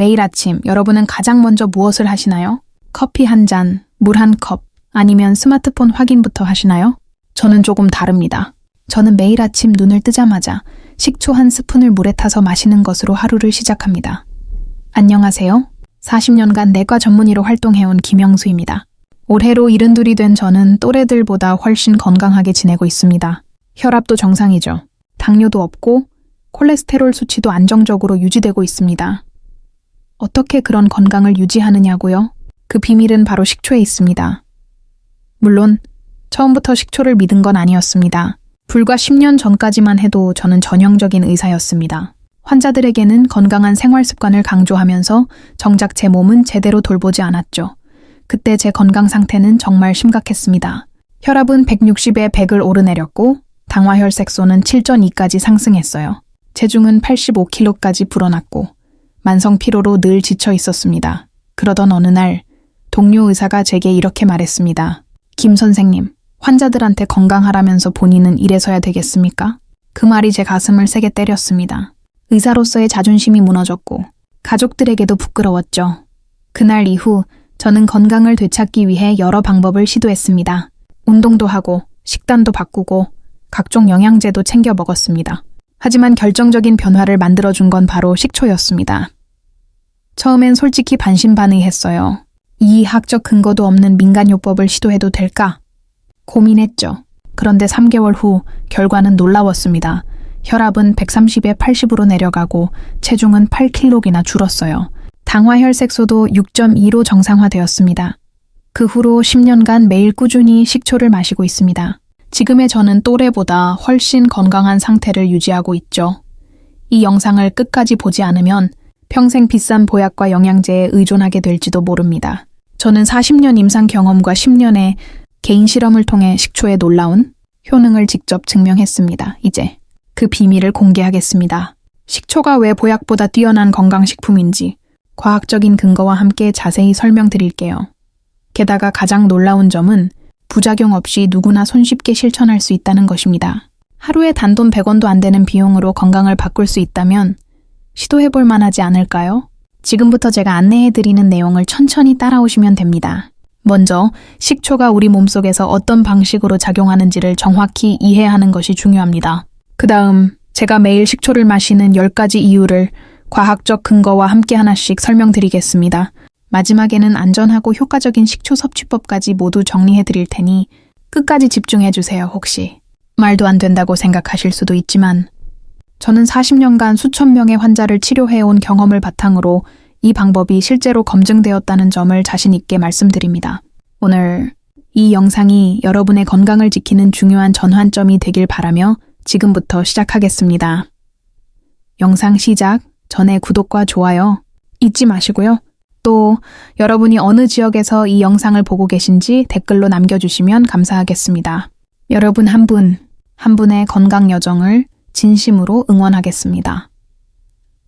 매일 아침 여러분은 가장 먼저 무엇을 하시나요? 커피 한 잔, 물 한 컵, 아니면 스마트폰 확인부터 하시나요? 저는 조금 다릅니다. 저는 매일 아침 눈을 뜨자마자 식초 한 스푼을 물에 타서 마시는 것으로 하루를 시작합니다. 안녕하세요. 40년간 내과 전문의로 활동해온 김영수입니다. 올해로 72이 된 저는 또래들보다 훨씬 건강하게 지내고 있습니다. 혈압도 정상이죠. 당뇨도 없고 콜레스테롤 수치도 안정적으로 유지되고 있습니다. 어떻게 그런 건강을 유지하느냐고요? 그 비밀은 바로 식초에 있습니다. 물론 처음부터 식초를 믿은 건 아니었습니다. 불과 10년 전까지만 해도 저는 전형적인 의사였습니다. 환자들에게는 건강한 생활 습관을 강조하면서 정작 제 몸은 제대로 돌보지 않았죠. 그때 제 건강 상태는 정말 심각했습니다. 혈압은 160에 100을 오르내렸고 당화혈색소는 7.2까지 상승했어요. 체중은 85kg까지 불어났고 만성 피로로 늘 지쳐 있었습니다. 그러던 어느 날 동료 의사가 제게 이렇게 말했습니다. 김 선생님, 환자들한테 건강하라면서 본인은 이래서야 되겠습니까? 그 말이 제 가슴을 세게 때렸습니다. 의사로서의 자존심이 무너졌고 가족들에게도 부끄러웠죠. 그날 이후 저는 건강을 되찾기 위해 여러 방법을 시도했습니다. 운동도 하고 식단도 바꾸고 각종 영양제도 챙겨 먹었습니다. 하지만 결정적인 변화를 만들어준 건 바로 식초였습니다. 처음엔 솔직히 반신반의했어요. 이 학적 근거도 없는 민간요법을 시도해도 될까? 고민했죠. 그런데 3개월 후 결과는 놀라웠습니다. 혈압은 130에 80으로 내려가고 체중은 8kg이나 줄었어요. 당화혈색소도 6.2로 정상화되었습니다. 그 후로 10년간 매일 꾸준히 식초를 마시고 있습니다. 지금의 저는 또래보다 훨씬 건강한 상태를 유지하고 있죠. 이 영상을 끝까지 보지 않으면 평생 비싼 보약과 영양제에 의존하게 될지도 모릅니다. 저는 40년 임상 경험과 10년의 개인 실험을 통해 식초의 놀라운 효능을 직접 증명했습니다. 이제 그 비밀을 공개하겠습니다. 식초가 왜 보약보다 뛰어난 건강식품인지 과학적인 근거와 함께 자세히 설명드릴게요. 게다가 가장 놀라운 점은 부작용 없이 누구나 손쉽게 실천할 수 있다는 것입니다. 하루에 단돈 100원도 안 되는 비용으로 건강을 바꿀 수 있다면 시도해 볼 만하지 않을까요? 지금부터 제가 안내해 드리는 내용을 천천히 따라오시면 됩니다. 먼저 식초가 우리 몸속에서 어떤 방식으로 작용하는지를 정확히 이해하는 것이 중요합니다. 그 다음 제가 매일 식초를 마시는 10가지 이유를 과학적 근거와 함께 하나씩 설명드리겠습니다. 마지막에는 안전하고 효과적인 식초 섭취법까지 모두 정리해 드릴 테니 끝까지 집중해 주세요, 혹시. 말도 안 된다고 생각하실 수도 있지만 저는 40년간 수천 명의 환자를 치료해 온 경험을 바탕으로 이 방법이 실제로 검증되었다는 점을 자신 있게 말씀드립니다. 오늘 이 영상이 여러분의 건강을 지키는 중요한 전환점이 되길 바라며 지금부터 시작하겠습니다. 영상 시작 전에 구독과 좋아요 잊지 마시고요. 또 여러분이 어느 지역에서 이 영상을 보고 계신지 댓글로 남겨주시면 감사하겠습니다. 여러분 한 분, 한 분의 건강 여정을 진심으로 응원하겠습니다.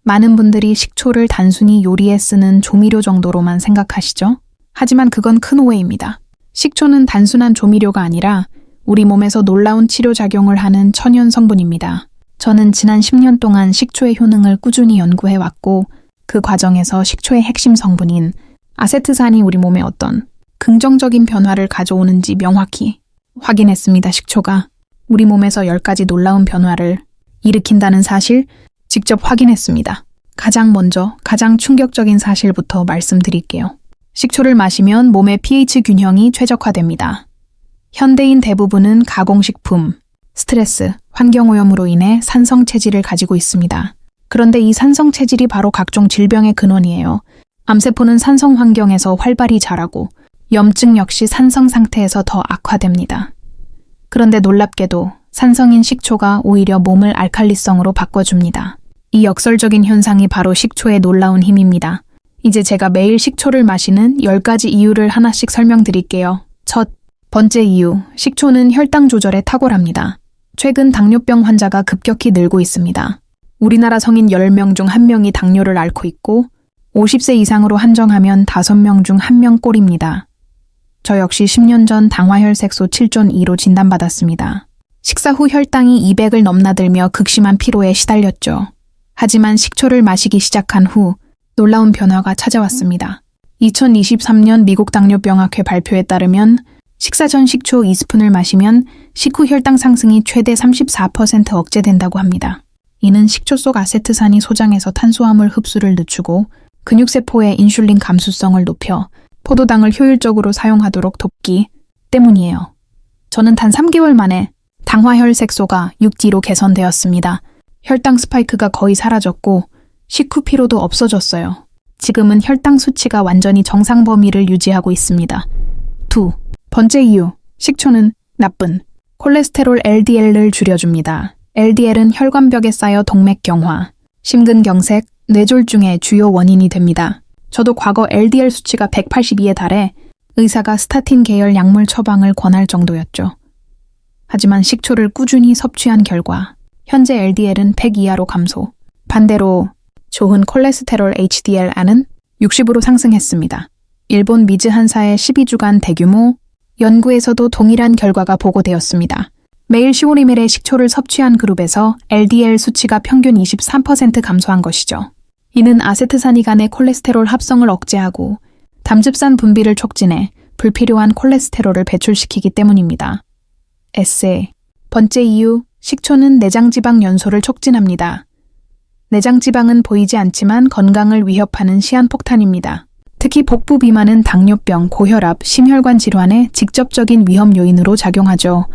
많은 분들이 식초를 단순히 요리에 쓰는 조미료 정도로만 생각하시죠? 하지만 그건 큰 오해입니다. 식초는 단순한 조미료가 아니라 우리 몸에서 놀라운 치료작용을 하는 천연 성분입니다. 저는 지난 10년 동안 식초의 효능을 꾸준히 연구해 왔고 그 과정에서 식초의 핵심 성분인 아세트산이 우리 몸에 어떤 긍정적인 변화를 가져오는지 명확히 확인했습니다. 식초가 우리 몸에서 10가지 놀라운 변화를 일으킨다는 사실 직접 확인했습니다. 가장 먼저 가장 충격적인 사실부터 말씀드릴게요. 식초를 마시면 몸의 pH 균형이 최적화됩니다. 현대인 대부분은 가공식품, 스트레스, 환경오염으로 인해 산성 체질을 가지고 있습니다. 그런데 이 산성 체질이 바로 각종 질병의 근원이에요. 암세포는 산성 환경에서 활발히 자라고 염증 역시 산성 상태에서 더 악화됩니다. 그런데 놀랍게도 산성인 식초가 오히려 몸을 알칼리성으로 바꿔줍니다. 이 역설적인 현상이 바로 식초의 놀라운 힘입니다. 이제 제가 매일 식초를 마시는 10가지 이유를 하나씩 설명드릴게요. 첫 번째 이유, 식초는 혈당 조절에 탁월합니다. 최근 당뇨병 환자가 급격히 늘고 있습니다. 우리나라 성인 10명 중 1명이 당뇨를 앓고 있고 50세 이상으로 한정하면 5명 중 1명 꼴입니다. 저 역시 10년 전 당화혈색소 7.2로 진단받았습니다. 식사 후 혈당이 200을 넘나들며 극심한 피로에 시달렸죠. 하지만 식초를 마시기 시작한 후 놀라운 변화가 찾아왔습니다. 2023년 미국 당뇨병학회 발표에 따르면 식사 전 식초 2스푼을 마시면 식후 혈당 상승이 최대 34% 억제된다고 합니다. 이는 식초 속 아세트산이 소장에서 탄수화물 흡수를 늦추고 근육세포의 인슐린 감수성을 높여 포도당을 효율적으로 사용하도록 돕기 때문이에요. 저는 단 3개월 만에 당화혈색소가 6D로 개선되었습니다. 혈당 스파이크가 거의 사라졌고 식후 피로도 없어졌어요. 지금은 혈당 수치가 완전히 정상 범위를 유지하고 있습니다. 2. 번째 이유. 식초는 나쁜 콜레스테롤 LDL을 줄여줍니다. LDL은 혈관벽에 쌓여 동맥경화, 심근경색, 뇌졸중의 주요 원인이 됩니다. 저도 과거 LDL 수치가 182에 달해 의사가 스타틴 계열 약물 처방을 권할 정도였죠. 하지만 식초를 꾸준히 섭취한 결과 현재 LDL은 100 이하로 감소. 반대로 좋은 콜레스테롤 HDL은 60으로 상승했습니다. 일본 미즈 한사의 12주간 대규모 연구에서도 동일한 결과가 보고되었습니다. 매일 15ml의 식초를 섭취한 그룹에서 LDL 수치가 평균 23% 감소한 것이죠. 이는 아세트산이 간의 콜레스테롤 합성을 억제하고 담즙산 분비를 촉진해 불필요한 콜레스테롤을 배출시키기 때문입니다. 에세 번째 이유, 식초는 내장지방 연소를 촉진합니다. 내장지방은 보이지 않지만 건강을 위협하는 시한폭탄입니다. 특히 복부 비만은 당뇨병, 고혈압, 심혈관 질환의 직접적인 위험 요인으로 작용하죠.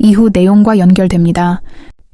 이후 내용과 연결됩니다.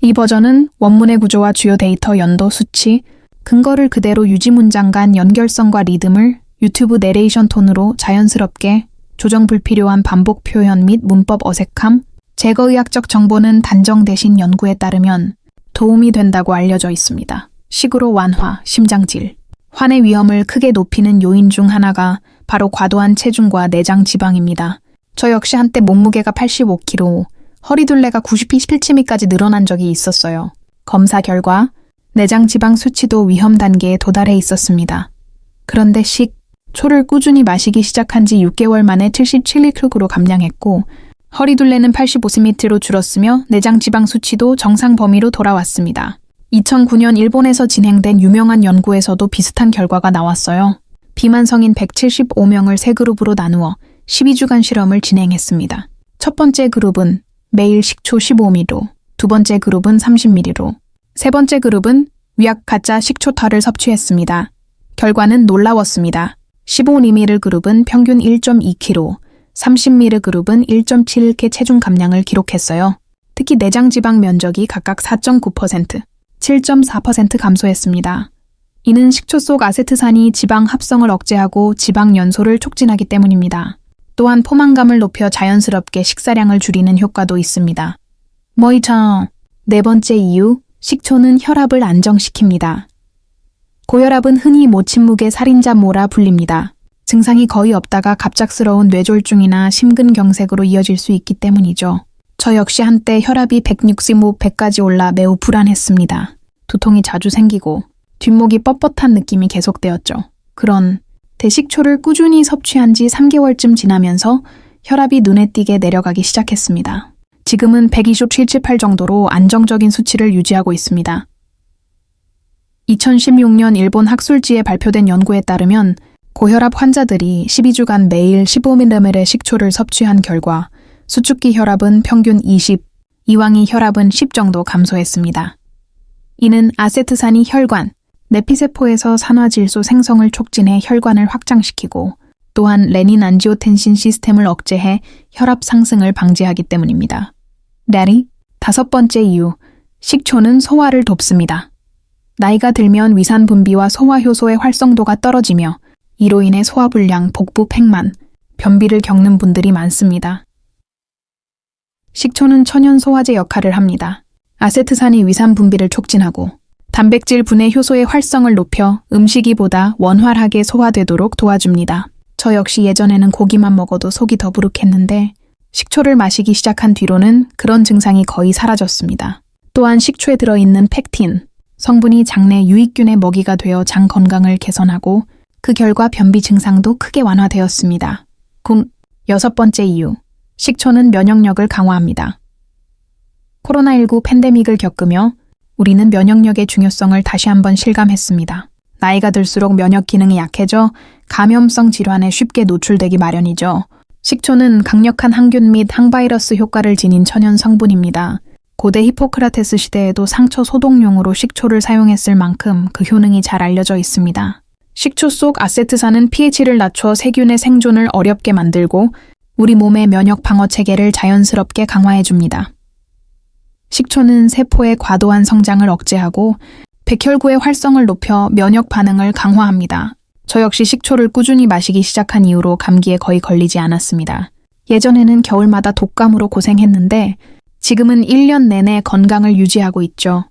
이 버전은 원문의 구조와 주요 데이터 연도 수치, 근거를 그대로 유지 문장 간 연결성과 리듬을 유튜브 내레이션 톤으로 자연스럽게 조정 불필요한 반복 표현 및 문법 어색함, 제거 의학적 정보는 단정 대신 연구에 따르면 도움이 된다고 알려져 있습니다. 식으로 완화, 심장질. 환의 위험을 크게 높이는 요인 중 하나가 바로 과도한 체중과 내장 지방입니다. 저 역시 한때 몸무게가 85kg, 허리둘레가 97cm까지 늘어난 적이 있었어요. 검사 결과 내장 지방 수치도 위험 단계에 도달해 있었습니다. 그런데 식, 초를 꾸준히 마시기 시작한 지 6개월 만에 77kg로 감량했고 허리둘레는 85cm로 줄었으며 내장 지방 수치도 정상 범위로 돌아왔습니다. 2009년 일본에서 진행된 유명한 연구에서도 비슷한 결과가 나왔어요. 비만 성인 175명을 세 그룹으로 나누어 12주간 실험을 진행했습니다. 첫 번째 그룹은 매일 식초 15ml, 두 번째 그룹은 30ml로, 세 번째 그룹은 위약 가짜 식초타를 섭취했습니다. 결과는 놀라웠습니다. 15ml 그룹은 평균 1.2kg, 30ml 그룹은 1.7K 체중 감량을 기록했어요. 특히 내장 지방 면적이 각각 4.9%, 7.4% 감소했습니다. 이는 식초 속 아세트산이 지방 합성을 억제하고 지방 연소를 촉진하기 때문입니다. 또한 포만감을 높여 자연스럽게 식사량을 줄이는 효과도 있습니다. 뭐이처 네 번째 이유, 식초는 혈압을 안정시킵니다. 고혈압은 흔히 모친묵의 살인자 모라 불립니다. 증상이 거의 없다가 갑작스러운 뇌졸중이나 심근경색으로 이어질 수 있기 때문이죠. 저 역시 한때 혈압이 165, 100까지 올라 매우 불안했습니다. 두통이 자주 생기고 뒷목이 뻣뻣한 느낌이 계속되었죠. 그런 대식초를 꾸준히 섭취한 지 3개월쯤 지나면서 혈압이 눈에 띄게 내려가기 시작했습니다. 지금은 120, 78 정도로 안정적인 수치를 유지하고 있습니다. 2016년 일본 학술지에 발표된 연구에 따르면 고혈압 환자들이 12주간 매일 15ml의 식초를 섭취한 결과 수축기 혈압은 평균 20, 이왕이 혈압은 10 정도 감소했습니다. 이는 아세트산이 혈관, 내피세포에서 산화질소 생성을 촉진해 혈관을 확장시키고 또한 레닌 안지오텐신 시스템을 억제해 혈압 상승을 방지하기 때문입니다. 레리 다섯 번째 이유, 식초는 소화를 돕습니다. 나이가 들면 위산 분비와 소화 효소의 활성도가 떨어지며 이로 인해 소화불량, 복부 팽만, 변비를 겪는 분들이 많습니다. 식초는 천연 소화제 역할을 합니다. 아세트산이 위산 분비를 촉진하고 단백질 분해 효소의 활성을 높여 음식이 보다 원활하게 소화되도록 도와줍니다. 저 역시 예전에는 고기만 먹어도 속이 더부룩했는데 식초를 마시기 시작한 뒤로는 그런 증상이 거의 사라졌습니다. 또한 식초에 들어있는 팩틴, 성분이 장내 유익균의 먹이가 되어 장 건강을 개선하고 그 결과 변비 증상도 크게 완화되었습니다. 군 여섯 번째 이유. 식초는 면역력을 강화합니다. 코로나19 팬데믹을 겪으며 우리는 면역력의 중요성을 다시 한번 실감했습니다. 나이가 들수록 면역 기능이 약해져 감염성 질환에 쉽게 노출되기 마련이죠. 식초는 강력한 항균 및 항바이러스 효과를 지닌 천연 성분입니다. 고대 히포크라테스 시대에도 상처 소독용으로 식초를 사용했을 만큼 그 효능이 잘 알려져 있습니다. 식초 속 아세트산은 pH를 낮춰 세균의 생존을 어렵게 만들고 우리 몸의 면역 방어 체계를 자연스럽게 강화해 줍니다. 식초는 세포의 과도한 성장을 억제하고 백혈구의 활성을 높여 면역 반응을 강화합니다. 저 역시 식초를 꾸준히 마시기 시작한 이후로 감기에 거의 걸리지 않았습니다. 예전에는 겨울마다 독감으로 고생했는데 지금은 1년 내내 건강을 유지하고 있죠.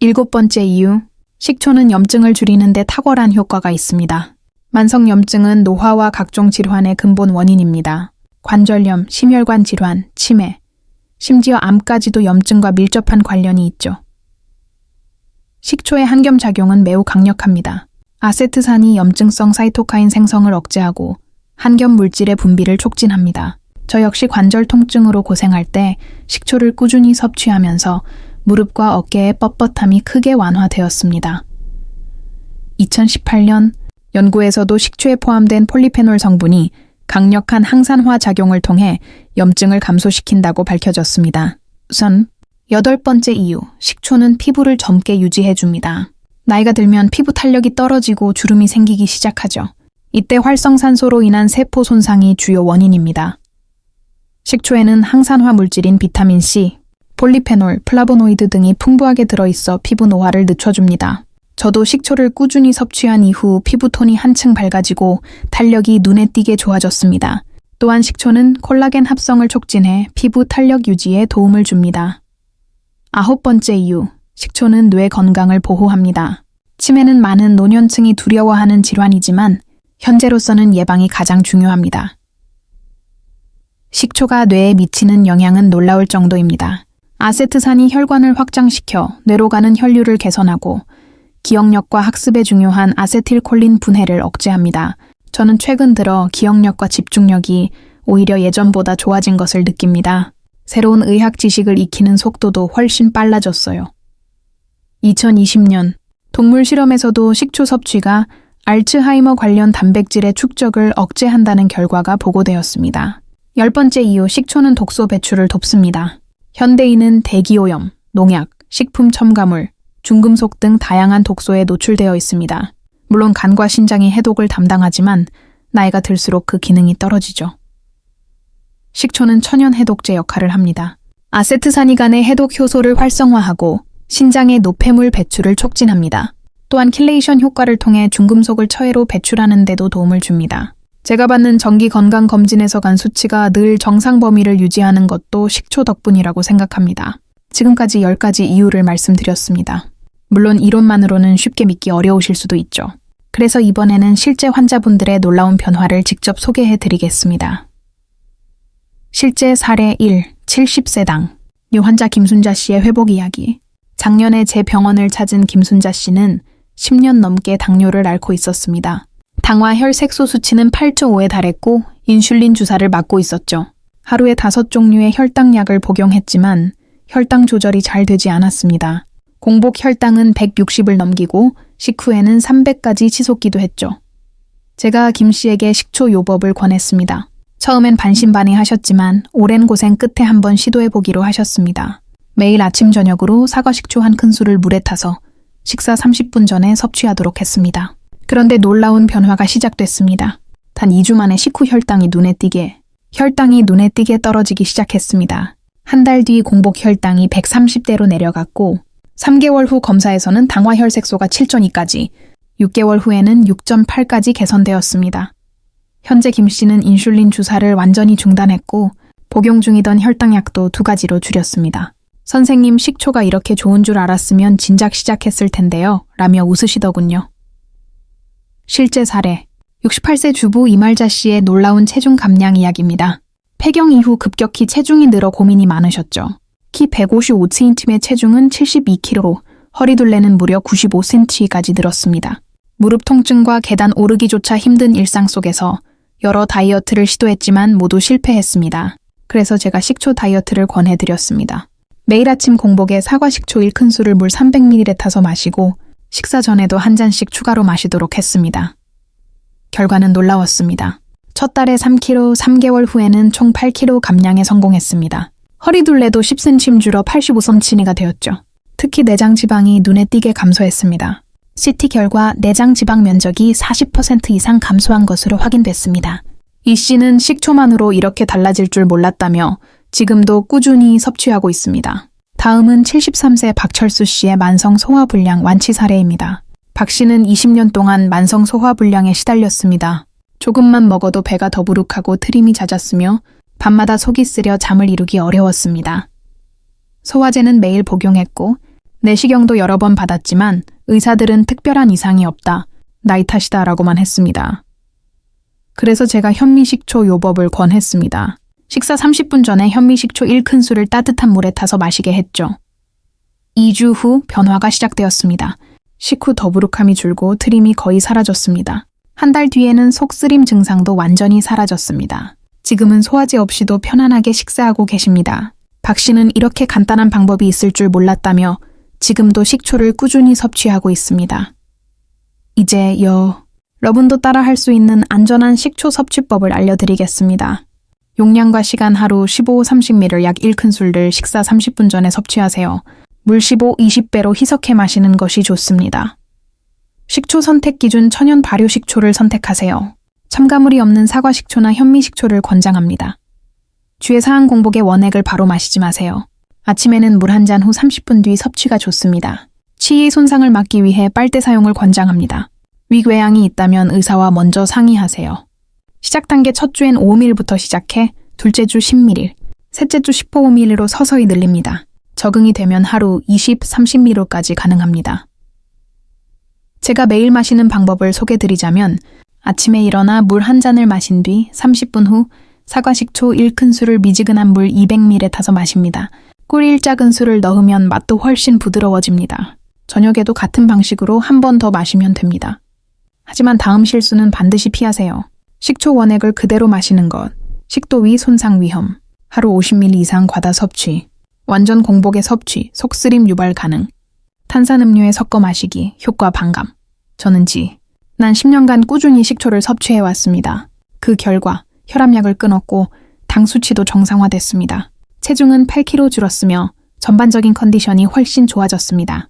일곱 번째 이유, 식초는 염증을 줄이는데 탁월한 효과가 있습니다. 만성 염증은 노화와 각종 질환의 근본 원인입니다. 관절염, 심혈관 질환, 치매, 심지어 암까지도 염증과 밀접한 관련이 있죠. 식초의 항염 작용은 매우 강력합니다. 아세트산이 염증성 사이토카인 생성을 억제하고 항염 물질의 분비를 촉진합니다. 저 역시 관절 통증으로 고생할 때 식초를 꾸준히 섭취하면서 무릎과 어깨의 뻣뻣함이 크게 완화되었습니다. 2018년 연구에서도 식초에 포함된 폴리페놀 성분이 강력한 항산화 작용을 통해 염증을 감소시킨다고 밝혀졌습니다. 우선 여덟 번째 이유, 식초는 피부를 젊게 유지해 줍니다. 나이가 들면 피부 탄력이 떨어지고 주름이 생기기 시작하죠. 이때 활성산소로 인한 세포 손상이 주요 원인입니다. 식초에는 항산화 물질인 비타민 C, 폴리페놀, 플라보노이드 등이 풍부하게 들어있어 피부 노화를 늦춰줍니다. 저도 식초를 꾸준히 섭취한 이후 피부톤이 한층 밝아지고 탄력이 눈에 띄게 좋아졌습니다. 또한 식초는 콜라겐 합성을 촉진해 피부 탄력 유지에 도움을 줍니다. 아홉 번째 이유, 식초는 뇌 건강을 보호합니다. 치매는 많은 노년층이 두려워하는 질환이지만 현재로서는 예방이 가장 중요합니다. 식초가 뇌에 미치는 영향은 놀라울 정도입니다. 아세트산이 혈관을 확장시켜 뇌로 가는 혈류를 개선하고 기억력과 학습에 중요한 아세틸콜린 분해를 억제합니다. 저는 최근 들어 기억력과 집중력이 오히려 예전보다 좋아진 것을 느낍니다. 새로운 의학 지식을 익히는 속도도 훨씬 빨라졌어요. 2020년 동물 실험에서도 식초 섭취가 알츠하이머 관련 단백질의 축적을 억제한다는 결과가 보고되었습니다. 열 번째 이유 식초는 독소 배출을 돕습니다. 현대인은 대기오염, 농약, 식품 첨가물, 중금속 등 다양한 독소에 노출되어 있습니다. 물론 간과 신장이 해독을 담당하지만 나이가 들수록 그 기능이 떨어지죠. 식초는 천연 해독제 역할을 합니다. 아세트산이간의 해독 효소를 활성화하고 신장의 노폐물 배출을 촉진합니다. 또한 킬레이션 효과를 통해 중금속을 처해로 배출하는 데도 도움을 줍니다. 제가 받는 정기 건강 검진에서 간 수치가 늘 정상 범위를 유지하는 것도 식초 덕분이라고 생각합니다. 지금까지 10가지 이유를 말씀드렸습니다. 물론 이론만으로는 쉽게 믿기 어려우실 수도 있죠. 그래서 이번에는 실제 환자분들의 놀라운 변화를 직접 소개해 드리겠습니다. 실제 사례 1, 70세당. 이 환자 김순자 씨의 회복 이야기. 작년에 제 병원을 찾은 김순자 씨는 10년 넘게 당뇨를 앓고 있었습니다. 당화 혈색소 수치는 8.5에 달했고 인슐린 주사를 맞고 있었죠. 하루에 다섯 종류의 혈당약을 복용했지만 혈당 조절이 잘 되지 않았습니다. 공복 혈당은 160을 넘기고 식후에는 300까지 치솟기도 했죠. 제가 김 씨에게 식초 요법을 권했습니다. 처음엔 반신반의하셨지만 오랜 고생 끝에 한번 시도해 보기로 하셨습니다. 매일 아침 저녁으로 사과 식초 한 큰술을 물에 타서 식사 30분 전에 섭취하도록 했습니다. 그런데 놀라운 변화가 시작됐습니다. 단 2주 만에 식후 혈당이 눈에 띄게, 혈당이 눈에 띄게 떨어지기 시작했습니다. 한 달 뒤 공복 혈당이 130대로 내려갔고, 3개월 후 검사에서는 당화 혈색소가 7.2까지, 6개월 후에는 6.8까지 개선되었습니다. 현재 김 씨는 인슐린 주사를 완전히 중단했고, 복용 중이던 혈당약도 두 가지로 줄였습니다. 선생님 식초가 이렇게 좋은 줄 알았으면 진작 시작했을 텐데요. 라며 웃으시더군요. 실제 사례. 68세 주부 이말자 씨의 놀라운 체중 감량 이야기입니다. 폐경 이후 급격히 체중이 늘어 고민이 많으셨죠. 키 155cm의 체중은 72kg로 허리 둘레는 무려 95cm까지 늘었습니다. 무릎 통증과 계단 오르기조차 힘든 일상 속에서 여러 다이어트를 시도했지만 모두 실패했습니다. 그래서 제가 식초 다이어트를 권해드렸습니다. 매일 아침 공복에 사과 식초 1큰술을 물 300ml 타서 마시고 식사 전에도 한 잔씩 추가로 마시도록 했습니다. 결과는 놀라웠습니다. 첫 달에 3kg, 3개월 후에는 총 8kg 감량에 성공했습니다. 허리둘레도 10cm 줄어 85cm가 되었죠. 특히 내장 지방이 눈에 띄게 감소했습니다. CT 결과 내장 지방 면적이 40% 이상 감소한 것으로 확인됐습니다. 이 씨는 식초만으로 이렇게 달라질 줄 몰랐다며 지금도 꾸준히 섭취하고 있습니다. 다음은 73세 박철수 씨의 만성 소화불량 완치 사례입니다. 박 씨는 20년 동안 만성 소화불량에 시달렸습니다. 조금만 먹어도 배가 더부룩하고 트림이 잦았으며 밤마다 속이 쓰려 잠을 이루기 어려웠습니다. 소화제는 매일 복용했고 내시경도 여러 번 받았지만 의사들은 특별한 이상이 없다. 나이 탓이다라고만 했습니다. 그래서 제가 현미식초 요법을 권했습니다. 식사 30분 전에 현미식초 1큰술을 따뜻한 물에 타서 마시게 했죠. 2주 후 변화가 시작되었습니다. 식후 더부룩함이 줄고 트림이 거의 사라졌습니다. 한 달 뒤에는 속쓰림 증상도 완전히 사라졌습니다. 지금은 소화제 없이도 편안하게 식사하고 계십니다. 박 씨는 이렇게 간단한 방법이 있을 줄 몰랐다며 지금도 식초를 꾸준히 섭취하고 있습니다. 이제 여, 여러분도 따라 할 수 있는 안전한 식초 섭취법을 알려드리겠습니다. 용량과 시간 하루 15-30ml 약 1큰술을 식사 30분 전에 섭취하세요. 물 15, 20배로 희석해 마시는 것이 좋습니다. 식초 선택 기준 천연 발효 식초를 선택하세요. 첨가물이 없는 사과 식초나 현미 식초를 권장합니다. 주의 사항 공복에 원액을 바로 마시지 마세요. 아침에는 물 한 잔 후 30분 뒤 섭취가 좋습니다. 치의 손상을 막기 위해 빨대 사용을 권장합니다. 위궤양이 있다면 의사와 먼저 상의하세요. 시작 단계 첫 주엔 5ml부터 시작해 둘째 주 10ml, 셋째 주 15ml로 서서히 늘립니다. 적응이 되면 하루 20, 30ml까지 가능합니다. 제가 매일 마시는 방법을 소개드리자면 아침에 일어나 물 한 잔을 마신 뒤 30분 후 사과식초 1큰술을 미지근한 물 200ml에 타서 마십니다. 꿀 1작은술을 넣으면 맛도 훨씬 부드러워집니다. 저녁에도 같은 방식으로 한 번 더 마시면 됩니다. 하지만 다음 실수는 반드시 피하세요. 식초 원액을 그대로 마시는 것, 식도 위 손상 위험, 하루 50ml 이상 과다 섭취, 완전 공복의 섭취, 속쓰림 유발 가능, 탄산음료에 섞어 마시기, 효과 반감. 저는 지, 난 10년간 꾸준히 식초를 섭취해 왔습니다. 그 결과 혈압약을 끊었고 당 수치도 정상화됐습니다. 체중은 8kg 줄었으며 전반적인 컨디션이 훨씬 좋아졌습니다.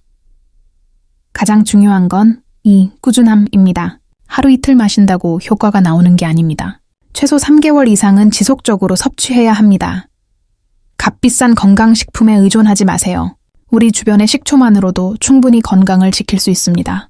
가장 중요한 건 이 꾸준함입니다. 하루 이틀 마신다고 효과가 나오는 게 아닙니다. 최소 3개월 이상은 지속적으로 섭취해야 합니다. 값비싼 건강식품에 의존하지 마세요. 우리 주변의 식초만으로도 충분히 건강을 지킬 수 있습니다.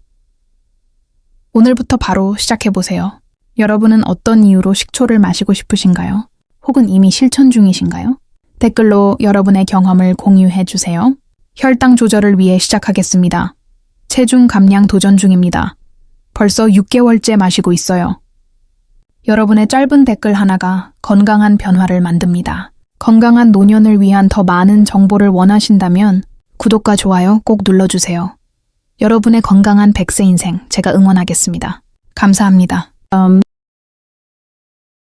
오늘부터 바로 시작해보세요. 여러분은 어떤 이유로 식초를 마시고 싶으신가요? 혹은 이미 실천 중이신가요? 댓글로 여러분의 경험을 공유해 주세요. 혈당 조절을 위해 시작하겠습니다. 체중 감량 도전 중입니다. 벌써 6개월째 마시고 있어요. 여러분의 짧은 댓글 하나가 건강한 변화를 만듭니다. 건강한 노년을 위한 더 많은 정보를 원하신다면 구독과 좋아요 꼭 눌러주세요. 여러분의 건강한 100세 인생 제가 응원하겠습니다. 감사합니다. 음...